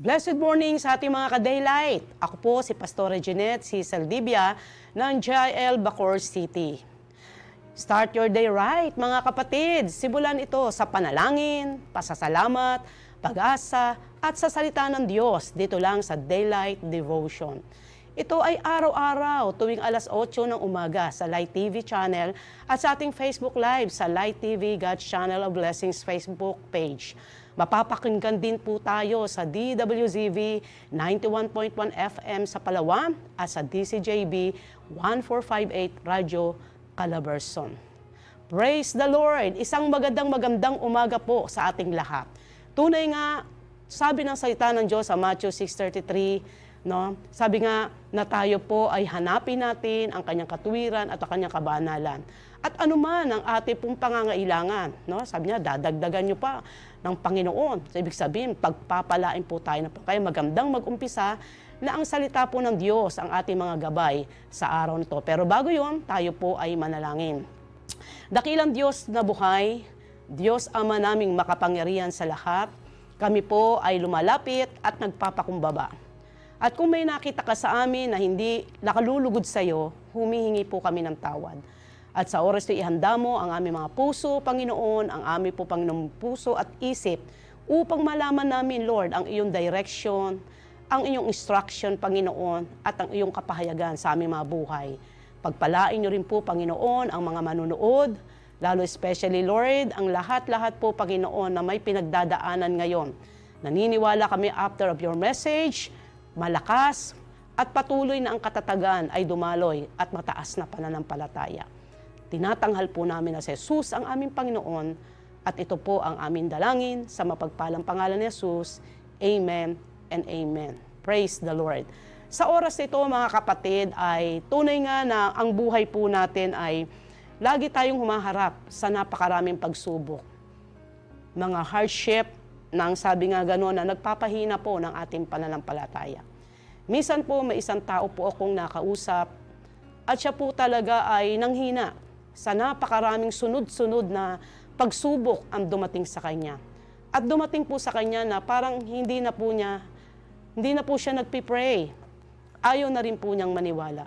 Blessed morning sa ating mga ka-daylight. Ako po si Pastora Jeanette C. Saldivia ng JIL Bacoor City. Start your day right, mga kapatid. Simulan ito sa panalangin, pasasalamat, pag-asa, at sa salita ng Diyos dito lang sa Daylight Devotion. Ito ay araw-araw tuwing alas 8 ng umaga sa Light TV channel at sa ating Facebook Live sa Light TV God's Channel of Blessings Facebook page. Mapapakinggan din po tayo sa DWZV 91.1 FM sa Palawan at sa DCJB 1458 Radio Calabarzon. Praise the Lord! Isang magandang magandang umaga po sa ating lahat. Tunay nga, sabi ng salita ng Diyos sa Matthew 6.33, no? sabi nga na tayo po ay hanapin natin ang kanyang katuwiran at ang kanyang kabanalan. At anuman ang ating pong pangangailangan, no? sabi niya, dadagdagan nyo pa ng Panginoon. So, ibig sabihin, pagpapalain po tayo. Na, kaya magandang mag-umpisa na ang salita po ng Diyos ang ating mga gabay sa araw nito. Pero bago yon, tayo po ay manalangin. Dakilang Diyos na buhay, Diyos Ama naming makapangyarihan sa lahat, kami po ay lumalapit at nagpapakumbaba. At kung may nakita ka sa amin na hindi nakalulugod sa iyo, humihingi po kami ng tawad. At sa oras na ihanda mo ang aming mga puso, Panginoon, ang aming po Panginoong puso at isip, upang malaman namin, Lord, ang iyong direction, ang iyong instruction, Panginoon, at ang iyong kapahayagan sa aming mga buhay. Pagpalain niyo rin po, Panginoon, ang mga manunood, lalo especially, Lord, ang lahat-lahat po, Panginoon, na may pinagdadaanan ngayon. Naniniwala kami after of your message, malakas, at patuloy na ang katatagan ay dumaloy at mataas na pananampalataya. Tinatanghal po namin na si Jesus ang aming Panginoon at ito po ang aming dalangin sa mapagpalang pangalan ni Jesus. Amen and Amen. Praise the Lord. Sa oras ito mga kapatid ay tunay nga na ang buhay po natin ay lagi tayong humaharap sa napakaraming pagsubok. Mga hardship nang sabi nga gano'n na nagpapahina po ng ating pananampalataya. Minsan po may isang tao po akong nakausap at siya po talaga ay nanghina sa napakaraming sunod-sunod na pagsubok ang dumating sa kanya. At dumating po sa kanya na parang hindi na po niya, hindi na po siya nagpipray. Ayaw na rin po niyang maniwala.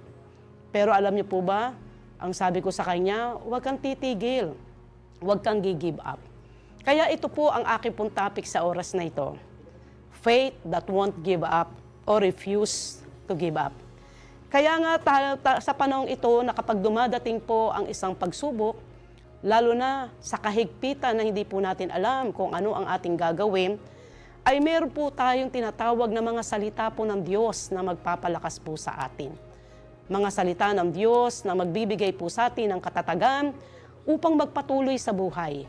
Pero alam niyo po ba, ang sabi ko sa kanya, huwag kang titigil, huwag kang give up. Kaya ito po ang aking pong topic sa oras na ito. Faith that won't give up or refuse to give up. Kaya nga ta- ta- sa panahong ito na dumadating po ang isang pagsubok, lalo na sa kahigpitan na hindi po natin alam kung ano ang ating gagawin, ay meron po tayong tinatawag na mga salita po ng Diyos na magpapalakas po sa atin. Mga salita ng Diyos na magbibigay po sa atin ng katatagan upang magpatuloy sa buhay.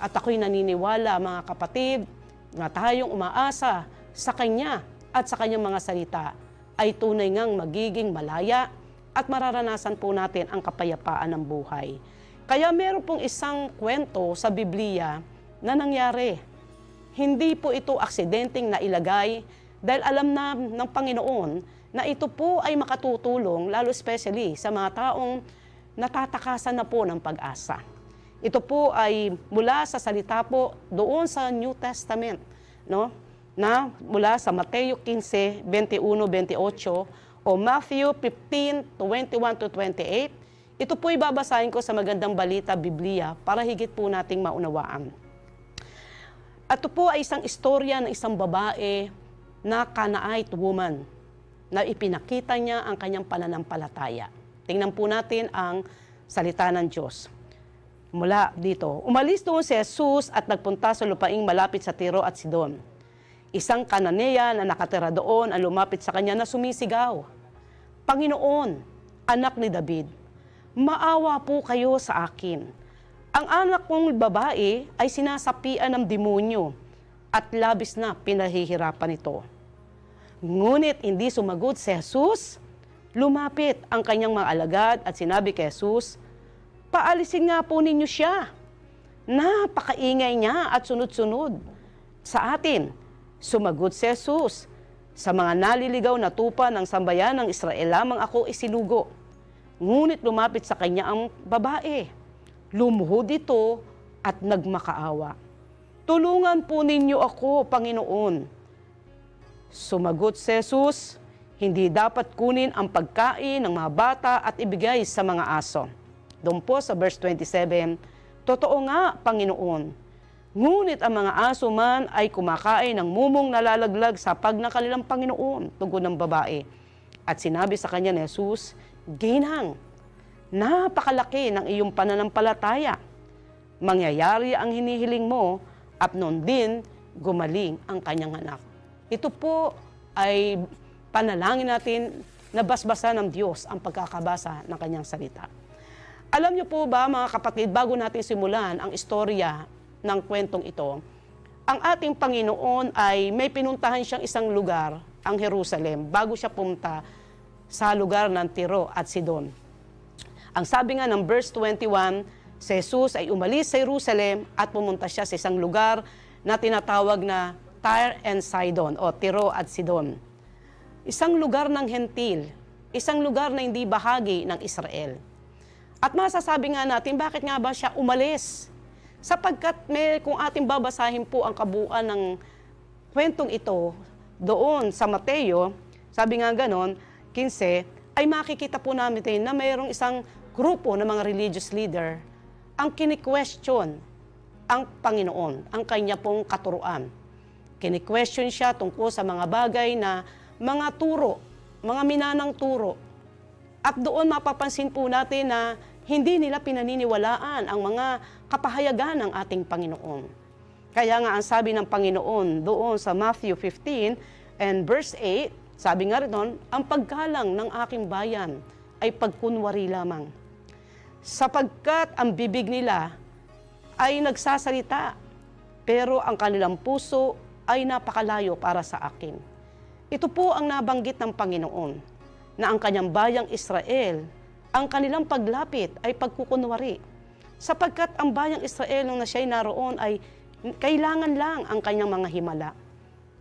At ako'y naniniwala mga kapatid na tayong umaasa sa Kanya at sa Kanyang mga salita ay tunay ngang magiging malaya at mararanasan po natin ang kapayapaan ng buhay. Kaya meron pong isang kwento sa Biblia na nangyari. Hindi po ito aksidenteng nailagay dahil alam na ng Panginoon na ito po ay makatutulong lalo especially sa mga taong natatakasan na po ng pag-asa. Ito po ay mula sa salita po doon sa New Testament, no? Na mula sa Mateo 15, 21, 28 o Matthew 15, 21 to 28. Ito po babasahin ko sa magandang balita Biblia para higit po nating maunawaan. At ito po ay isang istorya ng isang babae na Canaanite woman na ipinakita niya ang kanyang pananampalataya. Tingnan po natin ang salita ng Diyos mula dito. Umalis doon si Jesus at nagpunta sa lupaing malapit sa Tiro at Sidon. Isang kananeya na nakatira doon ang lumapit sa kanya na sumisigaw. Panginoon, anak ni David, maawa po kayo sa akin. Ang anak kong babae ay sinasapian ng demonyo at labis na pinahihirapan ito. Ngunit hindi sumagot si Jesus, lumapit ang kanyang mga alagad at sinabi kay Jesus, Paalisin nga po ninyo siya. Napakaingay niya at sunod-sunod sa atin. Sumagot si Jesus, sa mga naliligaw na tupa ng sambayan ng Israel lamang ako isinugo. Ngunit lumapit sa kanya ang babae. Lumuhod ito at nagmakaawa. Tulungan po ninyo ako, Panginoon. Sumagot si Jesus, hindi dapat kunin ang pagkain ng mga bata at ibigay sa mga aso. Doon po sa verse 27, Totoo nga, Panginoon. Ngunit ang mga aso man ay kumakain ng mumong nalalaglag sa pag kanilang Panginoon, tugon ng babae. At sinabi sa kanya ni Jesus, Ginang, napakalaki ng iyong pananampalataya. Mangyayari ang hinihiling mo at noon din gumaling ang kanyang anak. Ito po ay panalangin natin na basbasa ng Diyos ang pagkakabasa ng kanyang salita. Alam niyo po ba mga kapatid, bago natin simulan ang istorya ng kwentong ito, ang ating Panginoon ay may pinuntahan siyang isang lugar, ang Jerusalem, bago siya pumunta sa lugar ng Tiro at Sidon. Ang sabi nga ng verse 21, si Jesus ay umalis sa Jerusalem at pumunta siya sa isang lugar na tinatawag na Tyre and Sidon o Tiro at Sidon. Isang lugar ng hentil, isang lugar na hindi bahagi ng Israel. At masasabi nga natin, bakit nga ba siya umalis? Sapagkat may, kung ating babasahin po ang kabuuan ng kwentong ito, doon sa Mateo, sabi nga ganon, 15, ay makikita po namin din na mayroong isang grupo ng mga religious leader ang kini-question ang Panginoon, ang kanya pong katuruan. Kini-question siya tungkol sa mga bagay na mga turo, mga minanang turo. At doon mapapansin po natin na hindi nila pinaniniwalaan ang mga kapahayagan ng ating Panginoon. Kaya nga ang sabi ng Panginoon doon sa Matthew 15 and verse 8, sabi nga rin ang paggalang ng aking bayan ay pagkunwari lamang. Sapagkat ang bibig nila ay nagsasalita, pero ang kanilang puso ay napakalayo para sa akin. Ito po ang nabanggit ng Panginoon, na ang kanyang bayang Israel, ang kanilang paglapit ay pagkukunwari. Sapagkat ang bayang Israel nung na siya'y naroon ay kailangan lang ang kanyang mga himala.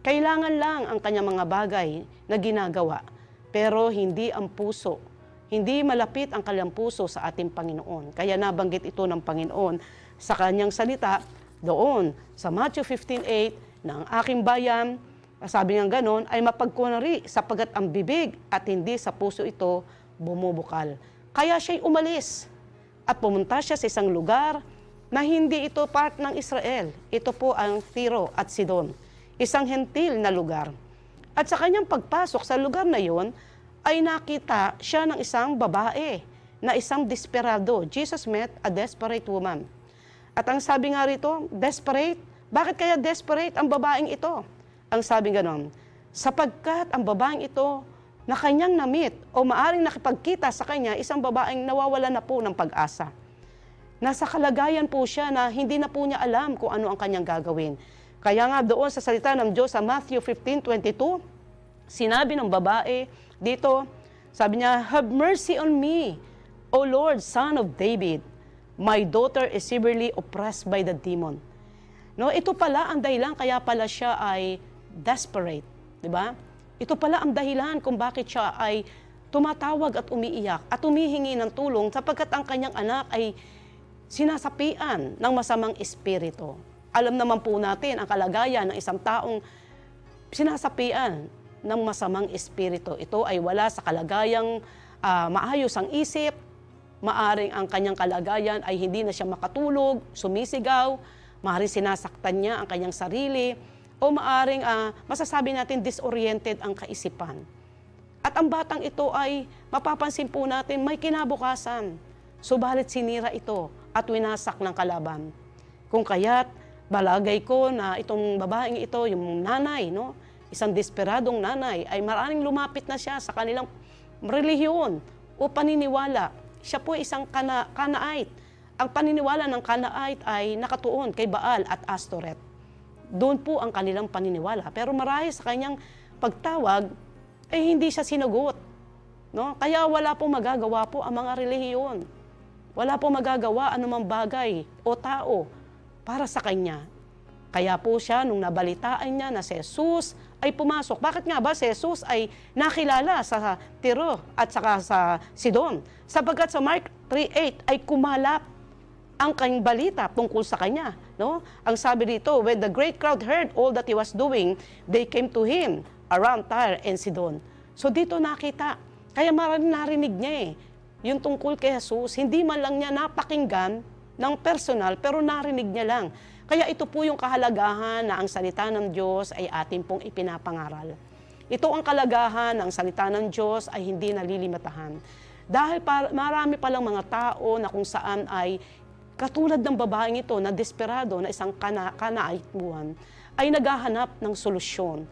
Kailangan lang ang kanyang mga bagay na ginagawa, pero hindi ang puso. Hindi malapit ang kanyang puso sa ating Panginoon. Kaya nabanggit ito ng Panginoon sa kanyang salita doon sa Matthew 15.8 na ang aking bayan, sabi niya ganon, ay mapagkunari sapagat ang bibig at hindi sa puso ito bumubukal. Kaya siya'y umalis at pumunta siya sa isang lugar na hindi ito part ng Israel. Ito po ang Tiro at Sidon, isang hentil na lugar. At sa kanyang pagpasok sa lugar na yon, ay nakita siya ng isang babae na isang desperado. Jesus met a desperate woman. At ang sabi nga rito, desperate. Bakit kaya desperate ang babaeng ito? Ang sabi ganon, sapagkat ang babaeng ito na kanyang namit o maaring nakipagkita sa kanya isang babaeng nawawala na po ng pag-asa. Nasa kalagayan po siya na hindi na po niya alam kung ano ang kanyang gagawin. Kaya nga doon sa salita ng Diyos sa Matthew 15:22, sinabi ng babae dito, sabi niya, Have mercy on me, O Lord, Son of David. My daughter is severely oppressed by the demon. No, ito pala ang dahilan kaya pala siya ay desperate, 'di ba? Ito pala ang dahilan kung bakit siya ay tumatawag at umiiyak at humihingi ng tulong sapagkat ang kanyang anak ay sinasapian ng masamang espiritu. Alam naman po natin ang kalagayan ng isang taong sinasapian ng masamang espiritu. Ito ay wala sa kalagayang ah, maayos ang isip, maaring ang kanyang kalagayan ay hindi na siya makatulog, sumisigaw, maaring sinasaktan niya ang kanyang sarili, o maaring ah, masasabi natin disoriented ang kaisipan. At ang batang ito ay mapapansin po natin may kinabukasan. Subalit sinira ito at winasak ng kalaban. Kung kaya't balagay ko na itong babaeng ito, yung nanay, no? isang desperadong nanay, ay maraming lumapit na siya sa kanilang relihiyon o paniniwala. Siya po isang kana, Kanaite. Ang paniniwala ng Kanaite ay nakatuon kay Baal at Astoret. Doon po ang kanilang paniniwala. Pero marahil sa kanyang pagtawag, ay hindi siya sinagot. No? Kaya wala pong magagawa po ang mga relihiyon. Wala pong magagawa anumang bagay o tao para sa kanya. Kaya po siya, nung nabalitaan niya na si Jesus ay pumasok. Bakit nga ba si Jesus ay nakilala sa Tiro at saka sa Sidon? Sapagkat sa Mark 3.8 ay kumalap ang kanyang balita tungkol sa kanya. No? Ang sabi dito, when the great crowd heard all that he was doing, they came to him around Tyre and Sidon. So dito nakita, kaya maraming narinig niya eh, yung tungkol kay Jesus, hindi man lang niya napakinggan ng personal, pero narinig niya lang. Kaya ito po yung kahalagahan na ang salita ng Diyos ay atin pong ipinapangaral. Ito ang kalagahan ng salita ng Diyos ay hindi nalilimatahan. Dahil pa, marami palang mga tao na kung saan ay katulad ng babaeng ito na desperado na isang kana, kanaitmuhan, ay naghahanap ng solusyon.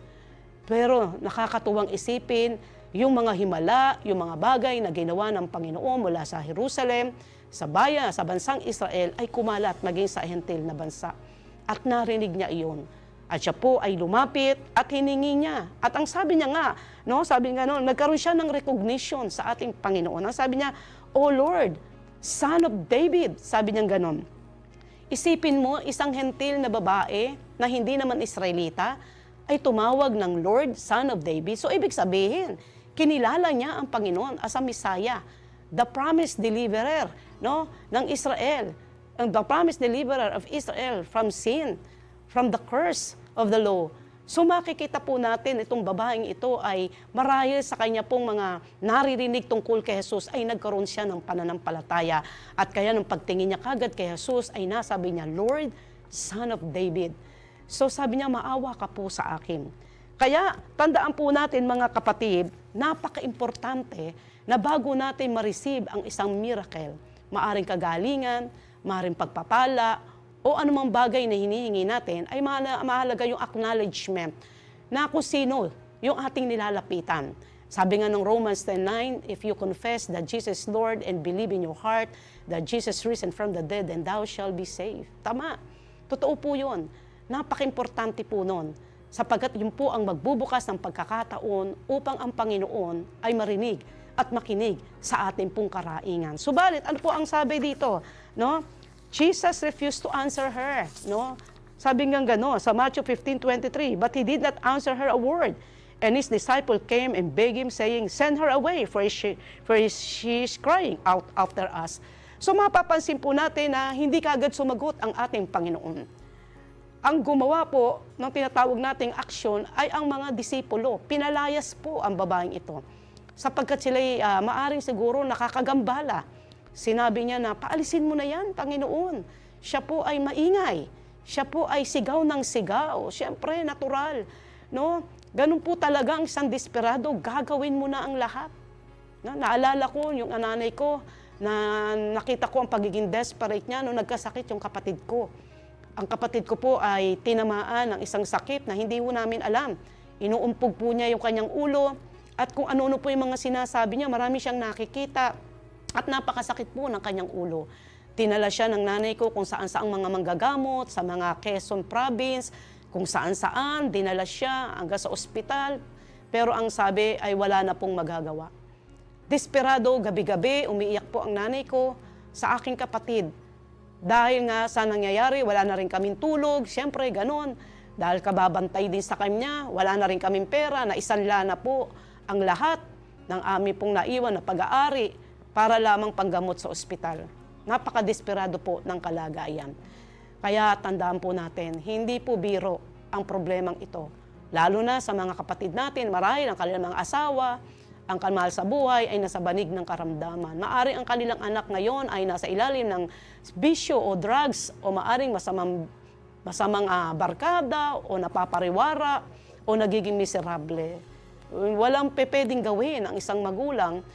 Pero nakakatuwang isipin, yung mga himala, yung mga bagay na ginawa ng Panginoon mula sa Jerusalem, sa bayan, sa bansang Israel, ay kumalat maging sa hentil na bansa. At narinig niya iyon. At siya po ay lumapit at hiningi niya. At ang sabi niya nga, no, sabi nga no, nagkaroon siya ng recognition sa ating Panginoon. Ang sabi niya, O Lord, Son of David, sabi niya ganon. Isipin mo, isang hentil na babae na hindi naman Israelita ay tumawag ng Lord, Son of David. So ibig sabihin, kinilala niya ang Panginoon as a Messiah, the promised deliverer no, ng Israel, the promised deliverer of Israel from sin, from the curse of the law. So makikita po natin itong babaeng ito ay marahil sa kanya pong mga naririnig tungkol kay Jesus ay nagkaroon siya ng pananampalataya. At kaya nung pagtingin niya kagad kay Jesus ay nasabi niya, Lord, Son of David. So sabi niya, maawa ka po sa akin. Kaya tandaan po natin mga kapatid, napaka-importante na bago natin ma-receive ang isang miracle, maaring kagalingan, maaring pagpapala, o anumang bagay na hinihingi natin, ay mahala- mahalaga yung acknowledgement na kung sino yung ating nilalapitan. Sabi nga ng Romans 10.9, If you confess that Jesus Lord and believe in your heart that Jesus risen from the dead, then thou shall be saved. Tama. Totoo po yun. Napaka-importante po nun. Sapagkat yun po ang magbubukas ng pagkakataon upang ang Panginoon ay marinig at makinig sa ating pong karaingan. Subalit, ano po ang sabi dito? No? Jesus refused to answer her, no? Sabi nga gano sa Matthew 15:23, but he did not answer her a word. And his disciple came and begged him saying, "Send her away, for she for she is crying out after us." So mapapansin po natin na hindi kagad sumagot ang ating Panginoon. Ang gumawa po ng tinatawag nating aksyon ay ang mga disipulo. Pinalayas po ang babaeng ito. Sapagkat sila'y ah, maaring siguro nakakagambala. Sinabi niya na, paalisin mo na yan, Panginoon. Siya po ay maingay. Siya po ay sigaw ng sigaw. Siyempre, natural. No? Ganun po talaga ang isang desperado, gagawin mo na ang lahat. No? Naalala ko yung ananay ko na nakita ko ang pagiging desperate niya nung nagkasakit yung kapatid ko. Ang kapatid ko po ay tinamaan ng isang sakit na hindi po namin alam. Inuumpog po niya yung kanyang ulo at kung ano-ano po yung mga sinasabi niya, marami siyang nakikita at napakasakit po ng kanyang ulo. Tinala siya ng nanay ko kung saan-saang mga manggagamot, sa mga Quezon province, kung saan-saan, dinala siya hanggang sa ospital. Pero ang sabi ay wala na pong magagawa. Desperado, gabi-gabi, umiiyak po ang nanay ko sa aking kapatid. Dahil nga sa nangyayari, wala na rin kaming tulog, siyempre ganon. Dahil kababantay din sa kanya, wala na rin kaming pera, naisanla na po ang lahat ng aming pong naiwan na pag-aari para lamang panggamot sa ospital. Napakadesperado po ng kalagayan. Kaya tandaan po natin, hindi po biro ang problemang ito. Lalo na sa mga kapatid natin, marahil ang kanilang mga asawa, ang kamahal sa buhay ay nasa banig ng karamdaman. Maari ang kanilang anak ngayon ay nasa ilalim ng bisyo o drugs o maaring masamang, masamang ah, barkada o napapariwara o nagiging miserable. Walang pepeding gawin ang isang magulang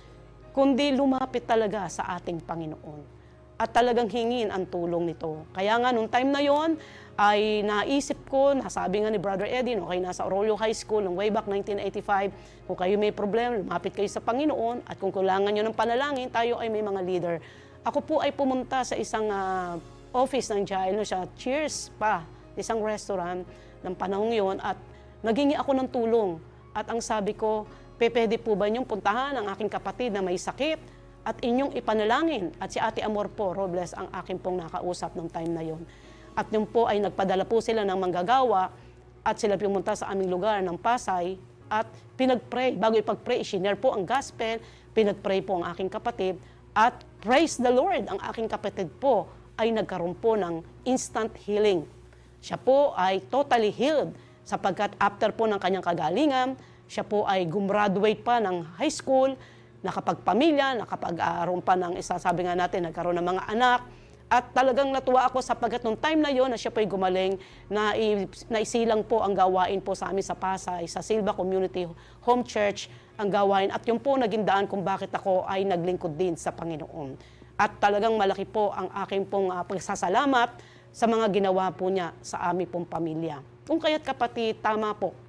kundi lumapit talaga sa ating Panginoon at talagang hingin ang tulong nito. Kaya nga, nung time na yon ay naisip ko, nasabi nga ni Brother Eddie, no, kayo nasa Arroyo High School, noong way back 1985, kung kayo may problema, lumapit kayo sa Panginoon, at kung kailangan nyo ng panalangin, tayo ay may mga leader. Ako po ay pumunta sa isang ah, office ng Jail, no, siya, Cheers pa, isang restaurant ng panahong yon at nagingi ako ng tulong. At ang sabi ko, pwede po ba niyong puntahan ang aking kapatid na may sakit at inyong ipanalangin? At si Ate Amor po, Robles, ang aking pong nakausap nung time na yon. At yun po ay nagpadala po sila ng manggagawa at sila pumunta sa aming lugar ng Pasay at pinag-pray. Bago ipag-pray, isinare po ang gospel, pinag-pray po ang aking kapatid at praise the Lord, ang aking kapatid po ay nagkaroon po ng instant healing. Siya po ay totally healed sapagkat after po ng kanyang kagalingan, siya po ay gumraduate pa ng high school, nakapagpamilya, nakapag-aaroon pa ng isa, sabi nga natin, nagkaroon ng mga anak. At talagang natuwa ako sapagkat nung time na yon na siya po ay gumaling, na, naisilang po ang gawain po sa amin sa Pasay, sa Silva Community Home Church, ang gawain. At yun po naging daan kung bakit ako ay naglingkod din sa Panginoon. At talagang malaki po ang aking pong uh, pagsasalamat sa mga ginawa po niya sa aming pong pamilya. Kung kaya't kapatid, tama po.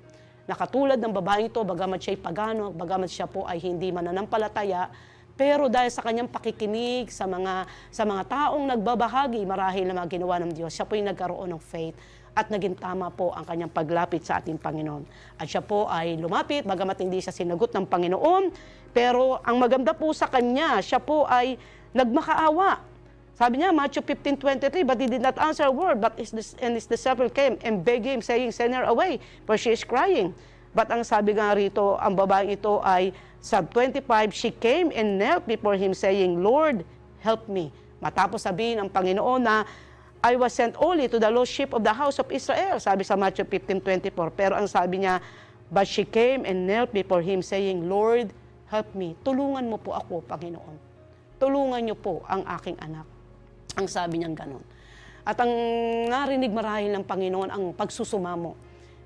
Nakatulad ng babaeng ito, bagamat siya'y pagano, bagamat siya po ay hindi mananampalataya, pero dahil sa kanyang pakikinig sa mga sa mga taong nagbabahagi marahil na mga ginawa ng Diyos, siya po yung nagkaroon ng faith at naging tama po ang kanyang paglapit sa ating Panginoon. At siya po ay lumapit, bagamat hindi siya sinagot ng Panginoon, pero ang maganda po sa kanya, siya po ay nagmakaawa. Sabi niya, Matthew 15:23, but he did not answer a word, but his, and his disciple came and begged him, saying, send her away, for she is crying. But ang sabi nga rito, ang babaeng ito ay, sa 25, she came and knelt before him, saying, Lord, help me. Matapos sabihin ng Panginoon na, I was sent only to the lost sheep of the house of Israel, sabi sa Matthew 15:24. Pero ang sabi niya, but she came and knelt before him, saying, Lord, help me. Tulungan mo po ako, Panginoon. Tulungan niyo po ang aking anak. Ang sabi niyang ganon. At ang narinig marahil ng Panginoon ang pagsusumamo,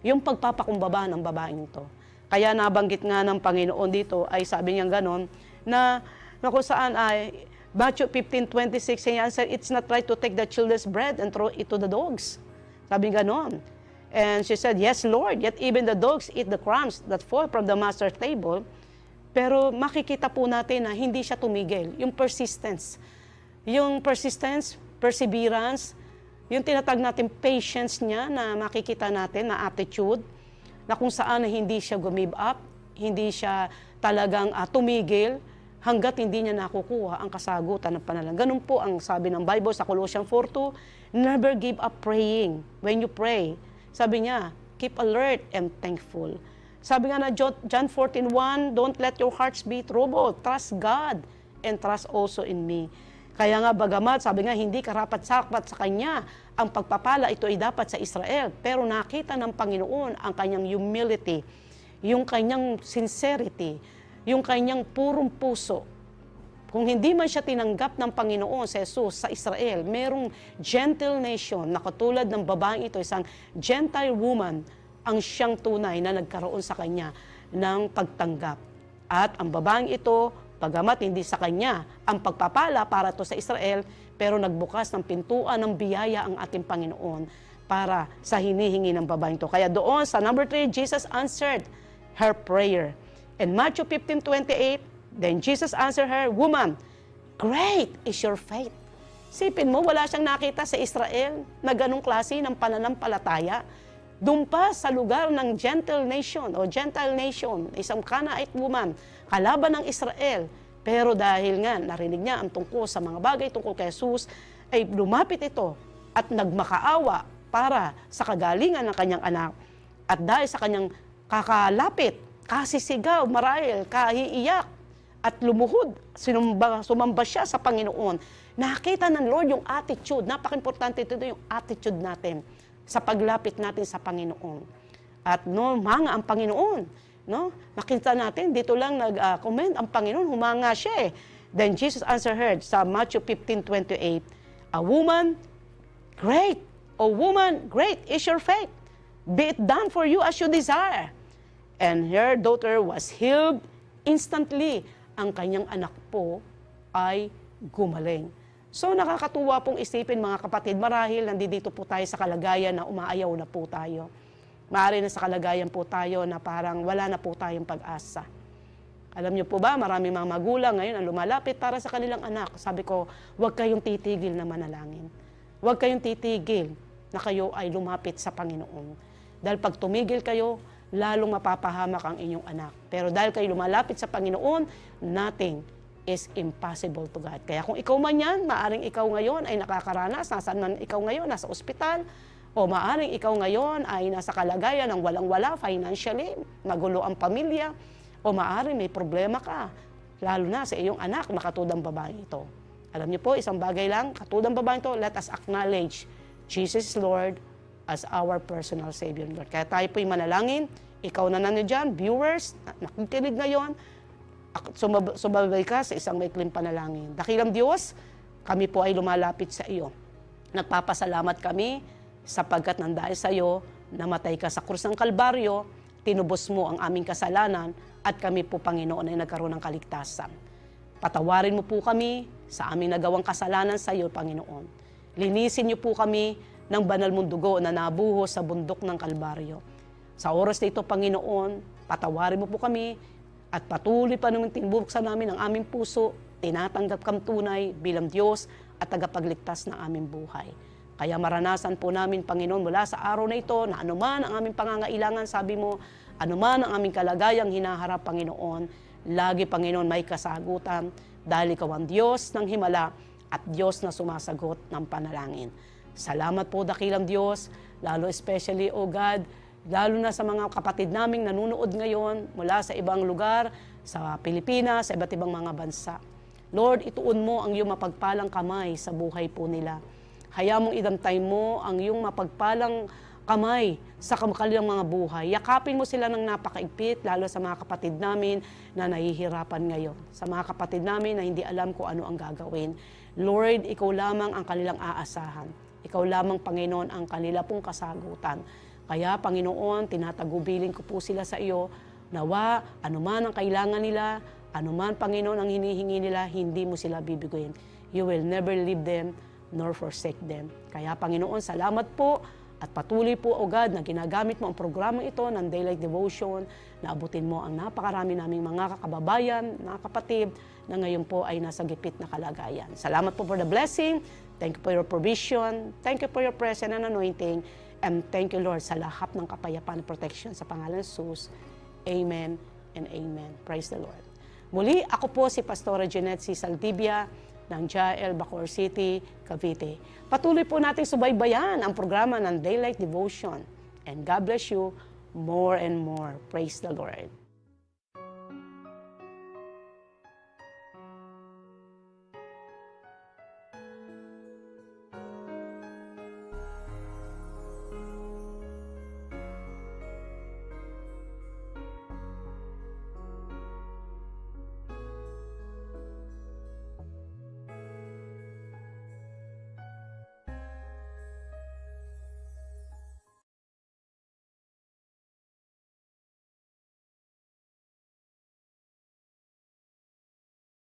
yung pagpapakumbaba ng babaeng ito. Kaya nabanggit nga ng Panginoon dito ay sabi niyang ganon na, na kung saan ay Matthew 15:26 he answered, It's not right to take the children's bread and throw it to the dogs. Sabi ganon. And she said, Yes, Lord, yet even the dogs eat the crumbs that fall from the master's table. Pero makikita po natin na hindi siya tumigil. Yung persistence. Yung persistence, perseverance, yung tinatag natin patience niya na makikita natin na attitude, na kung saan hindi siya gumive up, hindi siya talagang uh, tumigil, hanggat hindi niya nakukuha ang kasagutan ng panalangin. Ganun po ang sabi ng Bible sa Colossians 4.2, never give up praying when you pray. Sabi niya, keep alert and thankful. Sabi nga na John 14.1, don't let your hearts be troubled. Trust God and trust also in me. Kaya nga bagamat, sabi nga, hindi karapat-sapat sa kanya ang pagpapala, ito ay dapat sa Israel. Pero nakita ng Panginoon ang kanyang humility, yung kanyang sincerity, yung kanyang purong puso. Kung hindi man siya tinanggap ng Panginoon sa Jesus sa Israel, merong gentle nation na katulad ng babaeng ito, isang Gentile woman, ang siyang tunay na nagkaroon sa kanya ng pagtanggap. At ang babaeng ito, Pagamat hindi sa kanya ang pagpapala para to sa Israel, pero nagbukas ng pintuan ng biyaya ang ating Panginoon para sa hinihingi ng babaeng to. Kaya doon sa number 3, Jesus answered her prayer. In Matthew 15:28, then Jesus answered her, Woman, great is your faith. Sipin mo, wala siyang nakita sa Israel na ganong klase ng pananampalataya. Doon pa sa lugar ng gentle nation o Gentile nation, isang Canaanite woman, kalaban ng Israel. Pero dahil nga narinig niya ang tungkol sa mga bagay tungkol kay Jesus, ay lumapit ito at nagmakaawa para sa kagalingan ng kanyang anak. At dahil sa kanyang kakalapit, kasisigaw, marahil, kahiiyak, at lumuhod, sinumba, sumamba siya sa Panginoon. Nakita ng Lord yung attitude. Napaka-importante ito yung attitude natin sa paglapit natin sa Panginoon. At no, manga ang Panginoon. No? Nakita natin, dito lang nag-comment, ang Panginoon, humanga siya eh. Then Jesus answered her sa Matthew 15:28, A woman, great. O woman, great is your faith. Be it done for you as you desire. And her daughter was healed instantly. Ang kanyang anak po ay gumaling. So nakakatuwa pong isipin mga kapatid, marahil nandito po tayo sa kalagayan na umaayaw na po tayo. Maaari na sa kalagayan po tayo na parang wala na po tayong pag-asa. Alam niyo po ba, maraming mga magulang ngayon ang lumalapit para sa kanilang anak. Sabi ko, huwag kayong titigil na manalangin. Huwag kayong titigil na kayo ay lumapit sa Panginoon. Dahil pag tumigil kayo, lalong mapapahamak ang inyong anak. Pero dahil kayo lumalapit sa Panginoon, nothing is impossible to God. Kaya kung ikaw man yan, maaring ikaw ngayon ay nakakaranas, nasaan man ikaw ngayon, nasa ospital, o maaring ikaw ngayon ay nasa kalagayan ng walang-wala financially, magulo ang pamilya, o maaring may problema ka, lalo na sa iyong anak na katudang babae ito. Alam niyo po, isang bagay lang, katudang babae ito, let us acknowledge Jesus Lord as our personal Savior Lord. Kaya tayo po'y manalangin, ikaw na nandiyo dyan, viewers, na- nakikinig ngayon, sumab- sumabay ka sa isang maikling panalangin. Dakilang Diyos, kami po ay lumalapit sa iyo. Nagpapasalamat kami sapagkat nang dahil sa iyo, namatay ka sa krus ng Kalbaryo, tinubos mo ang aming kasalanan at kami po, Panginoon, ay nagkaroon ng kaligtasan. Patawarin mo po kami sa aming nagawang kasalanan sa iyo, Panginoon. Linisin niyo po kami ng banal mong dugo na nabuhos sa bundok ng Kalbaryo. Sa oras na ito, Panginoon, patawarin mo po kami at patuloy pa naman tinubuksan namin ang aming puso, tinatanggap kang tunay bilang Diyos at tagapagligtas ng aming buhay. Kaya maranasan po namin, Panginoon, mula sa araw na ito na anuman ang aming pangangailangan, sabi mo, anuman ang aming kalagayang hinaharap, Panginoon, lagi, Panginoon, may kasagutan dahil ikaw ang Diyos ng himala at Diyos na sumasagot ng panalangin. Salamat po, dakilang Diyos, lalo especially, O God, lalo na sa mga kapatid naming nanonood ngayon mula sa ibang lugar, sa Pilipinas, sa iba't ibang mga bansa. Lord, ituon mo ang iyong mapagpalang kamay sa buhay po nila. Haya mong idamtay mo ang iyong mapagpalang kamay sa kanilang mga buhay. Yakapin mo sila ng napakaigpit, lalo sa mga kapatid namin na nahihirapan ngayon. Sa mga kapatid namin na hindi alam kung ano ang gagawin. Lord, ikaw lamang ang kanilang aasahan. Ikaw lamang, Panginoon, ang kanila pong kasagutan. Kaya, Panginoon, tinatagubilin ko po sila sa iyo. Nawa, anuman ang kailangan nila, anuman, Panginoon, ang hinihingi nila, hindi mo sila bibiguin. You will never leave them nor forsake them. Kaya, Panginoon, salamat po at patuloy po, O God, na ginagamit mo ang programang ito ng Daylight Devotion, na abutin mo ang napakarami naming mga kakababayan, mga kapatid, na ngayon po ay nasa gipit na kalagayan. Salamat po for the blessing. Thank you for your provision. Thank you for your presence and anointing. And thank you, Lord, sa lahat ng kapayapaan at protection sa pangalan ng Jesus. Amen and amen. Praise the Lord. Muli, ako po si Pastora Jeanette C. Saldivia ng Jael, Bacoor City, Cavite. Patuloy po natin subaybayan ang programa ng Daylight Devotion. And God bless you more and more. Praise the Lord.